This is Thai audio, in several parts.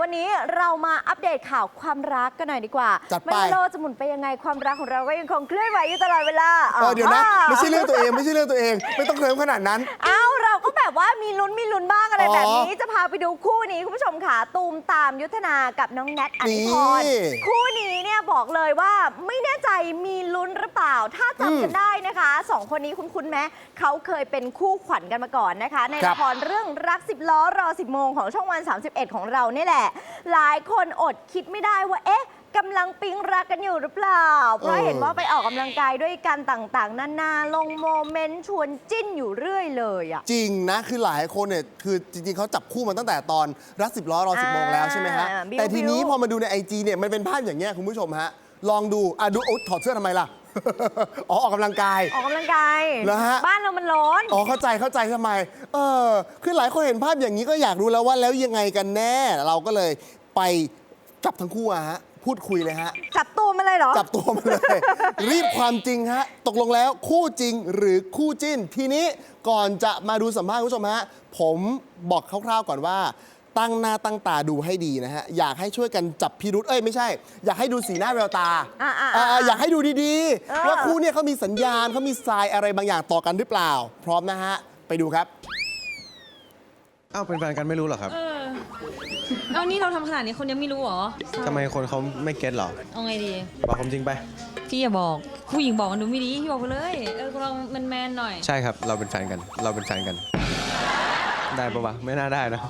วันนี้เรามาอัปเดตข่าวความรักกันหน่อยดีกว่าจัดไป ไม่ว่าโลกจะหมุนไปยังไงความรักของเราก็ยังคงเคลื่อนไหวอยู่ตลอดเวลาเออเดี๋ยวนะาไม่ใช่เรื่องตัวเองไม่ใช่เรื่องตัวเอง ไม่ต้องเคลิ้มขนาดนั้นเอ้าเราก็แบบ ว่ามีลุ้นมีลุ้นบ้างอะไรอ๋อแบบนี้ จะพาไปดูคู่นี้คุณผู้ชมค่ะตูมตามยุทธนากับน้องแนทอนิพรนี่ คู่นี้เนี่ยบอกเลยว่าไม่แน่ใจมีลุ้นหรือเปล่า ถ้าจำกันได้นะคะสองคนนี้คุ้นๆไหมเขาเคยเป็นคู่ขวัญกันมาก่อนนะคะ ในครัละบครเรื่องรักสิบล้อรอสิบโมงของช่องวัน 31 ของเราเนี่ยแหละ หลายคนอดคิดไม่ได้ว่าเอ๊ะ กำลังปิ๊งรักกันอยู่หรือเปล่า เพราะเออเห็นว่าไปออกกำลังกายด้วยกันต่างๆ นานาลงโมเมนต์ชวนจิ้นอยู่เรื่อยเลยอะจริงนะคือหลายคนเนี่ยคือจริงๆเขาจับคู่มาตั้งแต่ตอนรักสิบล้อรอสิบโมงแล้วใช่ไหมฮะ อ่าบิ้วแต่ทีนี้บิ้วพอมาดูในไอจีเนี่ยมันเป็นภาพอย่างเงี้ยคุณผู้ชมฮะ ลองดูอะดูอุ๊ยถอดเสื้อทำไมล่ะ อ๋อออกกำลังกาย ออกกำลังกายเหรอฮะ บ้านเรามันร้อน อ๋อเข้าใจเข้าใจทำไม เออ คือหลายคนเห็นภาพอย่างนี้ก็อยากรู้แล้วว่าแล้วยังไงกันแน่ เราก็เลยไปจับทั้งคู่อะฮะ พูดคุยเลยฮะ จับตัวมาเลยเหรอ จับตัวมาเลย รีบความจริงฮะ ตกลงแล้วคู่จริงหรือคู่จิ้น ทีนี้ก่อนจะมาดูสัมภาษณ์คุณผู้ชมฮะ ผมบอกคร่าวๆก่อนว่า ตั้งหน้าตั้งตาดูให้ดีนะฮะ อยากให้ช่วยกันจับพิรุษเอ้ยไม่ใช่ อยากให้ดูสีหน้าแววตาอ่าๆๆเอออยากให้ดูดีเออๆว่าคู่เนี่ยเขามีสัญญาณเขามีทรายอะไรบางอย่างต่อกันหรือเปล่า พร้อมนะฮะ ไปดูครับ อ้าวเป็นแฟนกันไม่รู้เหรอครับ เออ เอานี่เราทำขนาดนี้คนยังไม่รู้เหรอทำไมคนเขาไม่เก็ตเหรอ เอาไงดี บอกความจริงไป พี่อย่าบอก ผู้หญิงบอกมันดูไม่ดีพี่บอกไปเลย เออเรามันแมนๆหน่อย ใช่ครับ เราเป็นแฟนกัน เราเป็นแฟนกัน ได้ปะวะ ไม่น่าได้นะ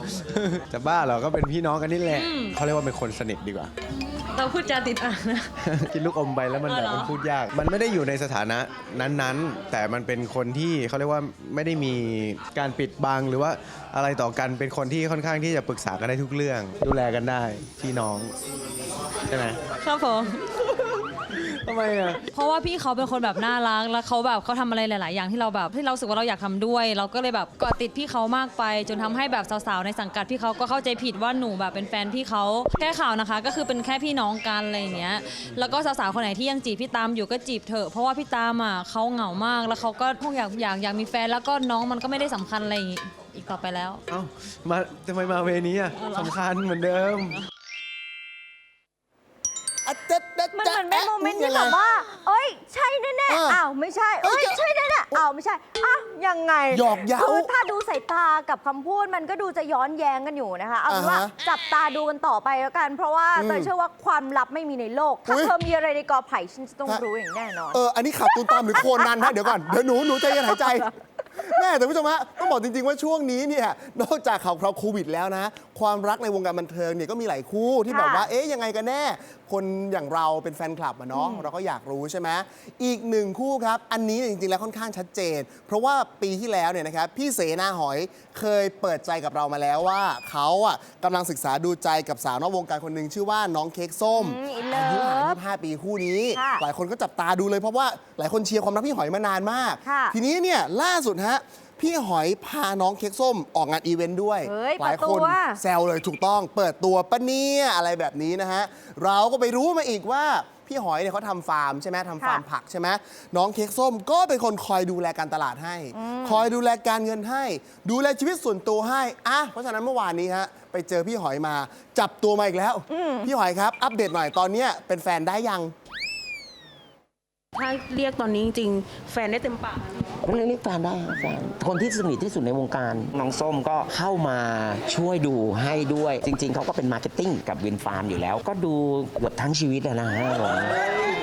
จะบ้าเหรอ ก็เป็นพี่น้องกันนี่แหละอืมเขาเรียกว่าเป็นคนสนิทดีกว่า เราพูดจาติดอ่างนะ กินลูกอมไปแล้วมันอ๋อแบบเหรอ มันพูดยาก มันไม่ได้อยู่ในสถานะนั้นๆ แต่มันเป็นคนที่เขาเรียกว่าไม่ได้มีการปิดบังหรือว่าอะไรต่อกันเป็นคนที่ค่อนข้างที่จะปรึกษากันได้ทุกเรื่อง ดูแลกันได้พี่น้องใช่ไหมครับผม ทำไมอะ เพราะว่าพี่เขาเป็นคนแบบน่ารักแล้วเขาแบบเขาทำอะไรหลาย ๆ อย่างที่เราแบบที่เรารู้สึกว่าเราอยากทำด้วย เราก็เลยแบบเกาะติดพี่เขามากไป จนทำให้แบบสาว ๆ ในสังกัดพี่เขาก็เข้าใจผิดว่าหนูแบบเป็นแฟนพี่เขาแก้ข่าวนะคะ ก็คือเป็นแค่พี่น้องกันอะไรอย่างเงี้ยแล้วก็สาว ๆ คนไหนที่ยังจีบพี่ตามอยู่ก็จีบเถอะเพราะว่าพี่ตามอะเขาเหงามากแล้วเขาก็พวกอยากอยากอยากมีแฟนแล้วก็น้องมันก็ไม่ได้สำคัญอะไรอย่างงี้อีกต่อไปแล้ว เอ้า มาทำไมมาเวนี้อะเอาเหรอสำคัญเหมือนเดิม อะเจ๊ะเจ๊ะมันจ๊ะเหมือนเป็นโมเมนต์ที่ยังไงแบบว่า เอ้ย ใช่แน่อะๆอ้าวไม่ใช่เอ้ยเอ้ย ใช่แน่ๆ อ้าวไม่ใช่ อ้าวยังไงหยอกเย้าคือถ้าดูสายตากับคำพูดมันก็ดูจะย้อนแย้งกันอยู่นะคะ เอาเป็นว่าอ่าฮะจับตาดูกันต่อไปแล้วกัน เพราะว่าอืมเตยเชื่อว่าความลับไม่มีในโลก ถ้าอุ๊ย เธอมีอะไรในกอไผ่ฉันจะต้องฮะรู้อย่างแน่นอน เออ อันนี้ขับตูนตามหรือโคนันฮะเดี๋ยวก่อน เดี๋ยวหนูหนูใจเย็นหายใจ แม่แต่คุณผู้ชมฮะต้องบอกจริงๆว่าช่วงนี้เนี่ยนอกจากข่าวคราวโควิดแล้วนะ ความรักในวงการบันเทิงเนี่ยก็มีหลายคู่ที่แบบว่าค่ะเอ๊ะยังไงกันแน่ คนอย่างเราเป็นแฟนคลับอะเนาะเราก็อยากรู้ใช่ไหมอีกหนึ่งคู่ครับ อันนี้เนี่ยจริงๆแล้วค่อนข้างชัดเจน เพราะว่าปีที่แล้วเนี่ยนะครับพี่เสนาหอยเคยเปิดใจกับเรามาแล้วว่าเขาอะกำลังศึกษาดูใจกับสาวนอกวงการคนหนึ่งชื่อว่าน้องเค้กส้มอืม in อายุห่าง love 25ปีคู่นี้ ค่ะหลายคนก็จับตาดูเลยเพราะว่าหลายคนเชียร์ความรักพี่หอยมานานมาก ค่ะ ทีนี้เนี่ยล่าสุดฮะพี่หอยพาน้องเค้กส้มออกงานอีเวนต์ด้วย เฮ้ยหลายคนเปิดตัว แซวเลยถูกต้อง เปิดตัวปะเนี่ยอะไรแบบนี้นะฮะ เราก็ไปรู้มาอีกว่าพี่หอยเนี่ยเขาทำฟาร์มใช่ไหมทำฟาร์มค่ะผักใช่ไหมน้องเค้กส้มก็เป็นคนคอยดูแลการตลาดให้ คอยดูแลการเงินให้ ดูแลชีวิตส่วนตัวให้อะเพราะฉะนั้นเมื่อวานนี้ฮะไปเจอพี่หอยมา จับตัวมาอีกแล้ว พี่หอยครับ อัปเดตหน่อยตอนเนี้ยเป็นแฟนได้ยัง ถ้าเรียกตอนนี้จริงๆ แฟนได้เต็มปากเรียกแฟนได้ครับแฟนคนที่สนิทที่สุดในวงการ น้องส้มก็เข้ามาช่วยดูให้ด้วย จริง ๆ เขาก็เป็นมาร์เก็ตติ้งกับวินฟาร์มอยู่แล้ว ก็ดูเกือบทั้งชีวิตอะนะฮะผม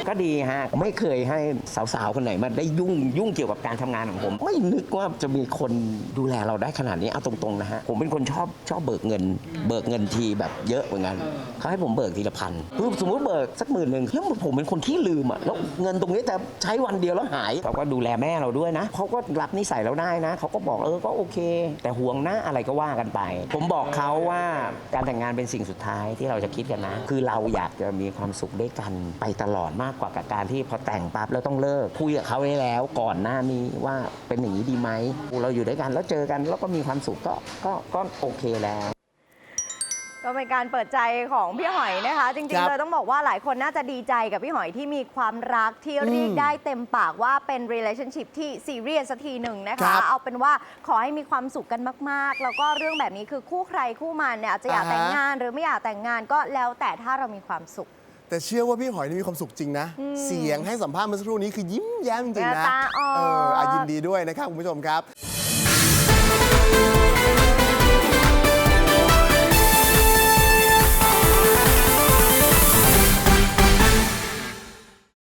ก็ดีฮะ ไม่เคยให้สาวๆ คนไหนมาได้ยุ่งยุ่งเกี่ยวกับการทำงานของผม ไม่นึกว่าจะมีคนดูแลเราได้ขนาดนี้เอาตรงๆนะฮะ ผมเป็นคนชอบชอบเบิกเงิน เบิกเงินทีแบบเยอะเหมือนกันเขาให้ผมเบิกทีละพันคือสมมติเบิกสักหมื่นหนึ่งแล้วผมเป็นคนที่ลืมอะแล้วเงินตรงนี้แต่ใช้วันเดียวแล้วหายเขาก็ดูแลแม่เราด้วยนะเขาก็รับนิสัยเราได้นะเขาก็บอกเออก็โอเค แต่ห่วงนะอะไรก็ว่ากันไป ผมบอกเขาว่าการแต่งงานเป็นสิ่งสุดท้ายที่เราจะคิดกันนะ คือเราอยากจะมีความสุขด้วยกันไปตลอดมากกว่ากับการที่พอแต่งปั๊บแล้วต้องเลิกคุยกับเขาไว้แล้ว ก่อนหน้านี้ว่าเป็นอย่างนี้ดีไหมเราอยู่ด้วยกันแล้วเจอกันแล้วก็มีความสุขก็ก็ก็โอเคแล้ว ก็เป็นการเปิดใจของพี่หอยนะคะ จริคงรัๆบเลยต้องบอกว่าหลายคนน่าจะดีใจกับพี่หอยที่มีความรักที่เรียกอืมได้เต็มปากว่าเป็น relationship ที่ซีเรียสสักทีหนึ่งนะครัคะ บเอาเป็นว่าขอให้มีความสุขกันมากๆ แล้วก็เรื่องแบบนี้คือคู่ใครคู่มันเนี่ยอาจจะอยากอ่าฮะ แต่งงานหรือไม่อยากแต่งงานก็แล้วแต่ถ้าเรามีความสุข แต่เชื่อว่าพี่หอยนี่มีความสุขจริงนะ เสียงให้สัมภาษณ์เมื่อสักครู่นี้คือยิ้มแย้มจริงๆนะตาอ่อนเอออะยินดีด้วยนะครับคุณผู้ชมครับ